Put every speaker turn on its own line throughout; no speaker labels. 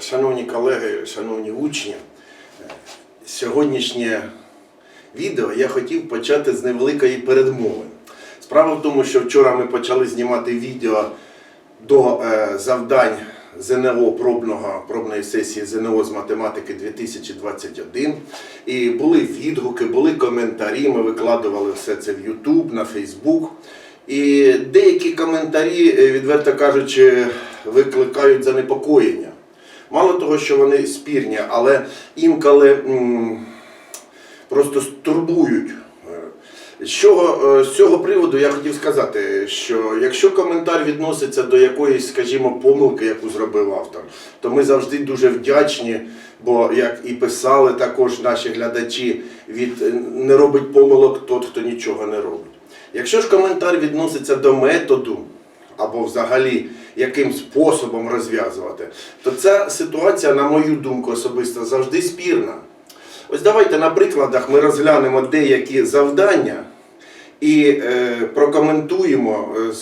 Шановні колеги, шановні учні, сьогоднішнє відео я хотів почати з невеликої передмови. Справа в тому, що вчора ми почали знімати відео до е, завдань ЗНО пробного, пробної сесії ЗНО з математики 2021. І були відгуки, були коментарі. Ми викладували все це в YouTube, на Facebook. І деякі коментарі, е, відверто кажучи, викликають занепокоєння. Мало того, що вони спірні, але інколи просто турбують. З чого, е, з цього приводу я хотів сказати, що якщо коментар відноситься до якоїсь, скажімо, помилки, яку зробив автор, то ми завжди дуже вдячні, бо як і писали також наші глядачі, від е, не робить помилок тот, хто нічого не робить. Якщо ж коментар відноситься до методу, або взагалі яким способом розв'язувати, то ця ситуація, на мою думку, особисто завжди спірна. Ось давайте на прикладах ми розглянемо деякі завдання і е, прокоментуємо е,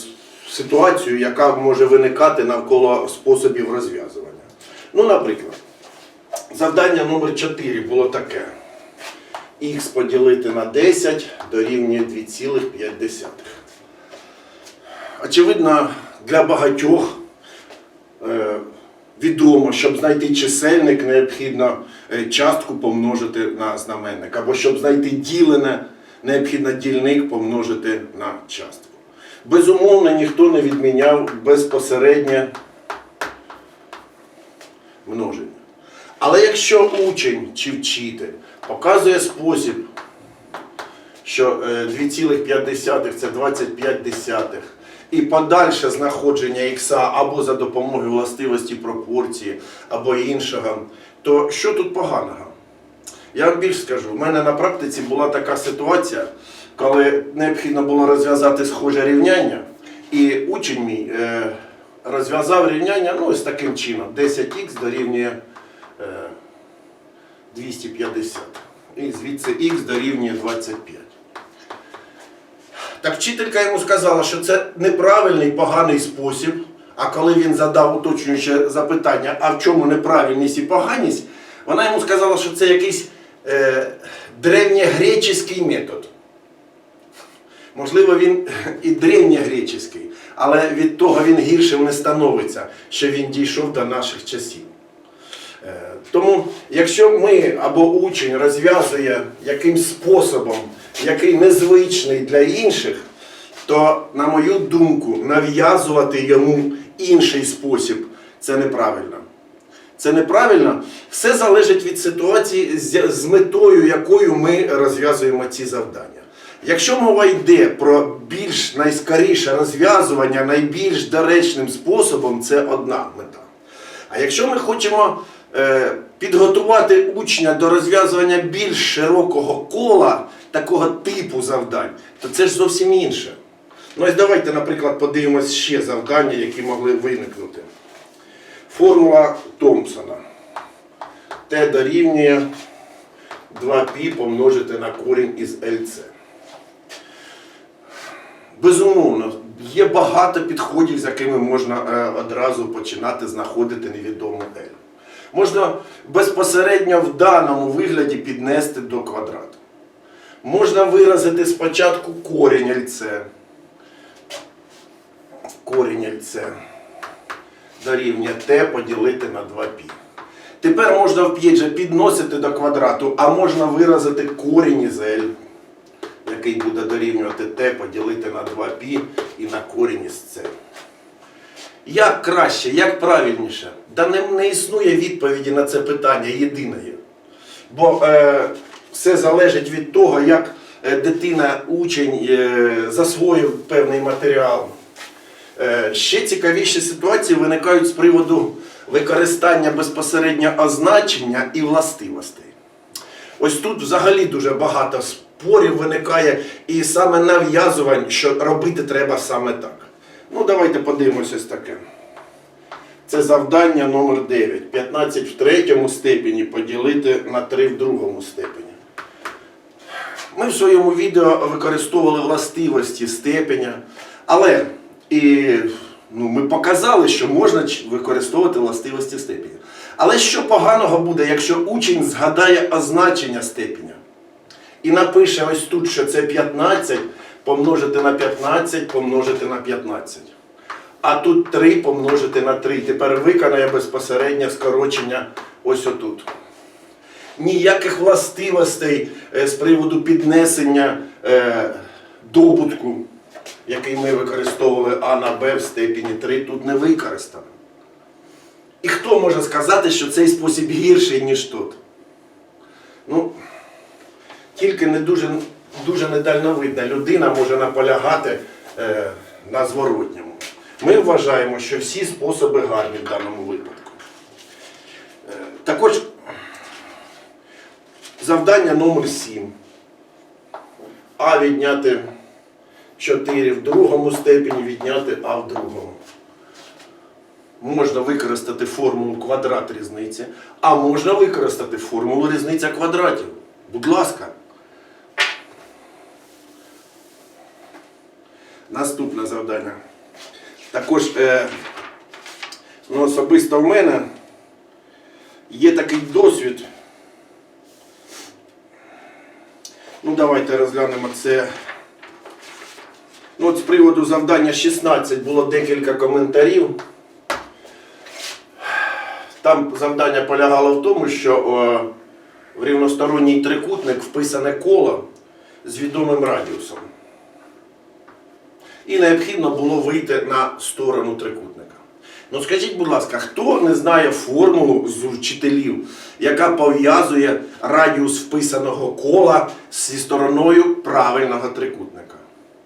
ситуацію, яка може виникати навколо способів розв'язування. Ну, наприклад, завдання номер 4 було таке. Х поділити на 10 дорівнює 2,5. Очевидно, для багатьох е, відомо, щоб знайти чисельник, необхідно е, частку помножити на знаменник. Або щоб знайти ділене, необхідно дільник помножити на частку. Безумовно, ніхто не відміняв безпосереднє множення. Але якщо учень чи вчитель показує спосіб, що е, 2,5 це 25 десятих, і подальше знаходження х або за допомогою властивості пропорції, або іншого, то що тут поганого? Я вам більш скажу, в мене на практиці була така ситуація, коли необхідно було розв'язати схоже рівняння, і учень мій е, розв'язав рівняння ну, ось таким чином: 10х дорівнює е, 250. І звідси х дорівнює 25. Так вчителька йому сказала, що це неправильний, поганий спосіб. А коли він задав уточнююче запитання, а в чому неправильність і поганість, вона йому сказала, що це якийсь е, древньогреческий метод. Можливо, він і древньогреческий, але від того він гіршим не становиться, що він дійшов до наших часів. Е, Тому, якщо ми або учень розв'язує якимсь способом, який незвичний для інших, то, на мою думку, нав'язувати йому інший спосіб це неправильно. Це неправильно. Все залежить від ситуації, з метою якою ми розв'язуємо ці завдання. Якщо мова йде про більш найскоріше розв'язування найбільш доречним способом, це одна мета. А якщо ми хочемо підготувати учня до розв'язування більш широкого кола такого типу завдань, то це ж зовсім інше. Ну ось давайте, наприклад, подивимось ще завдання, які могли виникнути. Формула Томпсона. Т дорівнює 2π помножити на корінь із ЛЦ. Безумовно, є багато підходів, з якими можна е, одразу починати знаходити невідому L. Можна безпосередньо в даному вигляді піднести до квадрату. Можна виразити спочатку корінь ЛЦ. Корінь ЛЦ дорівнює t поділити на 2π. Тепер можна оп'ять же підносити до квадрату, а можна виразити корінь із L, який буде дорівнювати t поділити на 2π і на корінь із c. Як краще, як правильніше? Да не, не існує відповіді на це питання єдиної. Бо е, все залежить від того, як е, дитина, учень е, засвоїв певний матеріал. Е, Ще цікавіші ситуації виникають з приводу використання безпосередньо означення і властивостей. Ось тут взагалі дуже багато спорів виникає і саме нав'язувань, що робити треба саме так. Ну, давайте подивимося ось таке. Це завдання номер 9. 15 в третьому степені поділити на 3 в другому степені. Ми в своєму відео використовували властивості степеня, але і ну, ми показали, що можна використовувати властивості степеня. Але що поганого буде, якщо учень згадає означення степеня і напише ось тут, що це 15 помножити на 15 помножити на 15. А тут 3 помножити на 3. Тепер виконає безпосереднє скорочення ось отут. Ніяких властивостей е, з приводу піднесення е, добутку, який ми використовували А на Б в степені 3, тут не використано. І хто може сказати, що цей спосіб гірший, ніж тут? Ну, тільки не дуже, дуже недальновидна людина може наполягати е, на зворотньому. Ми вважаємо, що всі способи гарні в даному випадку. Е, також завдання номер 7. А відняти 4 в другому степені, відняти А в другому. Можна використати формулу квадрат різниці, а можна використати формулу різниця квадратів. Будь ласка. Наступне завдання. Також е, ну, особисто в мене є такий досвід. Ну, давайте розглянемо це. Ну, от з приводу завдання 16 було декілька коментарів. Там завдання полягало в тому, що е, в рівносторонній трикутник вписане коло з відомим радіусом. І необхідно було вийти на сторону трикутника. Ну скажіть, будь ласка, хто не знає формулу з вчителів, яка пов'язує радіус вписаного кола зі стороною правильного трикутника?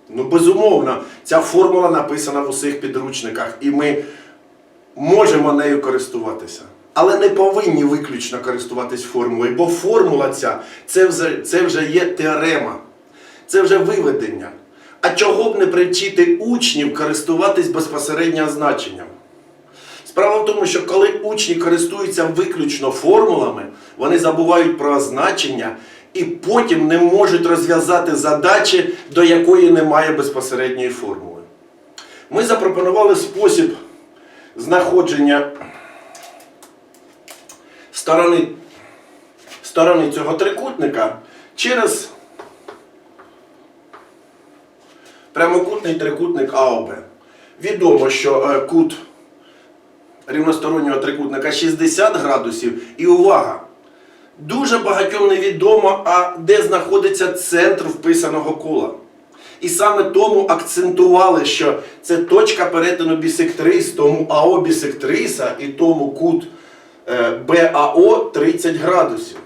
Ну, безумовно, ця формула написана в усіх підручниках, і ми можемо нею користуватися. Але не повинні виключно користуватись формулою, бо формула ця це вже, це вже є теорема, це вже виведення. А чого б не привчити учнів користуватись безпосередньо значенням? Справа в тому, що коли учні користуються виключно формулами, вони забувають про значення і потім не можуть розв'язати задачі, до якої немає безпосередньої формули. Ми запропонували спосіб знаходження сторони, сторони цього трикутника через прямокутний трикутник АОБ. Відомо, що е, кут рівностороннього трикутника 60 градусів. І увага! Дуже багатьом невідомо, а де знаходиться центр вписаного кола. І саме тому акцентували, що це точка перетину бісектрис, тому АО бісектриса і тому кут е, БАО 30 градусів.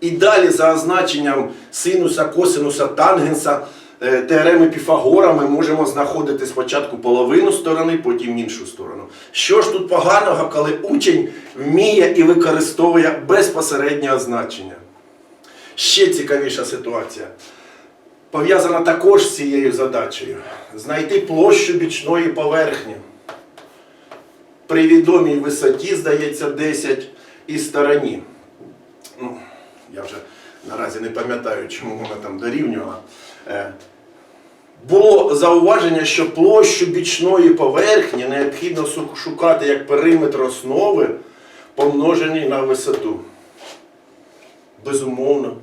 І далі за означенням синуса, косинуса, тангенса, теореми Піфагора ми можемо знаходити спочатку половину сторони, потім іншу сторону. Що ж тут поганого, коли учень вміє і використовує безпосереднє означення? Ще цікавіша ситуація. Пов'язана також з цією задачею. Знайти площу бічної поверхні. При відомій висоті, здається, 10 і стороні. Ну, я вже наразі не пам'ятаю, чому вона там дорівнювала. Е, Було зауваження, що площу бічної поверхні необхідно шукати як периметр основи, помножений на висоту. Безумовно.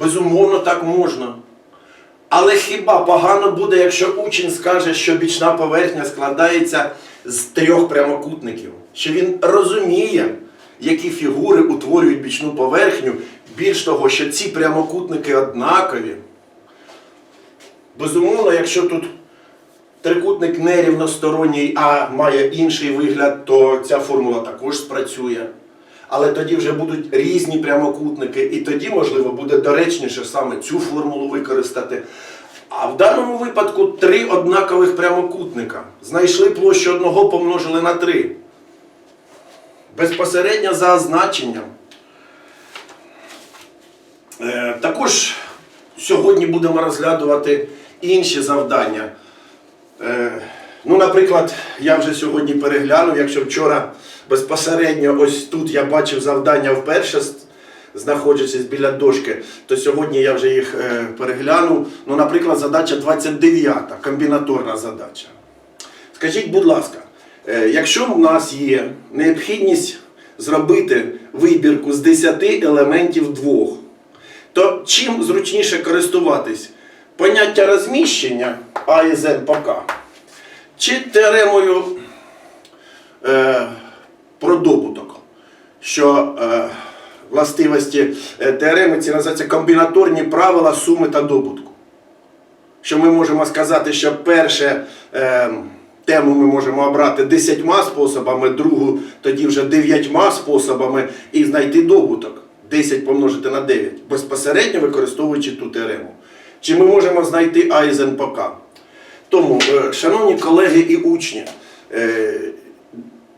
Безумовно, так можна. Але хіба погано буде, якщо учень скаже, що бічна поверхня складається з трьох прямокутників? Що він розуміє, які фігури утворюють бічну поверхню, більш того, що ці прямокутники однакові. Безумовно, якщо тут трикутник не рівносторонній, а має інший вигляд, то ця формула також спрацює. Але тоді вже будуть різні прямокутники, і тоді, можливо, буде доречніше саме цю формулу використати. А в даному випадку три однакових прямокутника. Знайшли площу одного, помножили на три. Безпосередньо за означенням. Е, Також сьогодні будемо розглядувати інші завдання. Е, Ну, наприклад, я вже сьогодні переглянув, якщо вчора безпосередньо ось тут я бачив завдання вперше, знаходячись біля дошки, то сьогодні я вже їх е, переглянув. Ну, наприклад, задача 29, комбінаторна задача. Скажіть, будь ласка, Е, Якщо в нас є необхідність зробити вибірку з 10 елементів двох, то чим зручніше користуватись? Поняття розміщення А і З по К, чи теоремою е, про добуток, що е, властивості е, теореми ці називаються комбінаторні правила суми та добутку. Що ми можемо сказати, що перше е, тему ми можемо обрати десятьма способами, другу тоді вже дев'ятьма способами і знайти добуток. 10 помножити на 9, безпосередньо використовуючи ту теорему. Чи ми можемо знайти А із Н по К? Тому, е, шановні колеги і учні, е,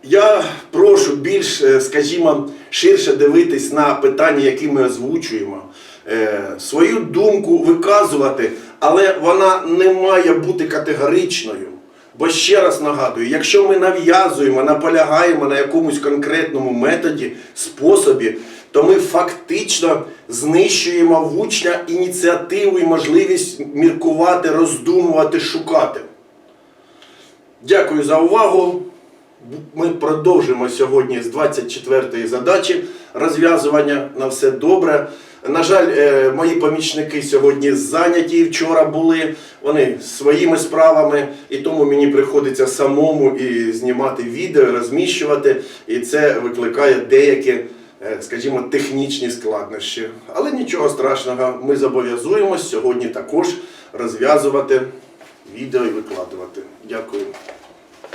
я прошу більш, е, скажімо, ширше дивитись на питання, які ми озвучуємо, свою думку виказувати, але вона не має бути категоричною. Бо ще раз нагадую, якщо ми нав'язуємо, наполягаємо на якомусь конкретному методі, способі, то ми фактично знищуємо в учня ініціативу і можливість міркувати, роздумувати, шукати. Дякую за увагу. Ми продовжимо сьогодні з 24-ї задачі розв'язування на все добре. На жаль, е, мої помічники сьогодні зайняті вчора були. Вони своїми справами, і тому мені приходиться самому і знімати відео, розміщувати. І це викликає деякі, е, скажімо, технічні складнощі. Але нічого страшного, ми зобов'язуємось сьогодні також розв'язувати відео і викладувати. Дякую.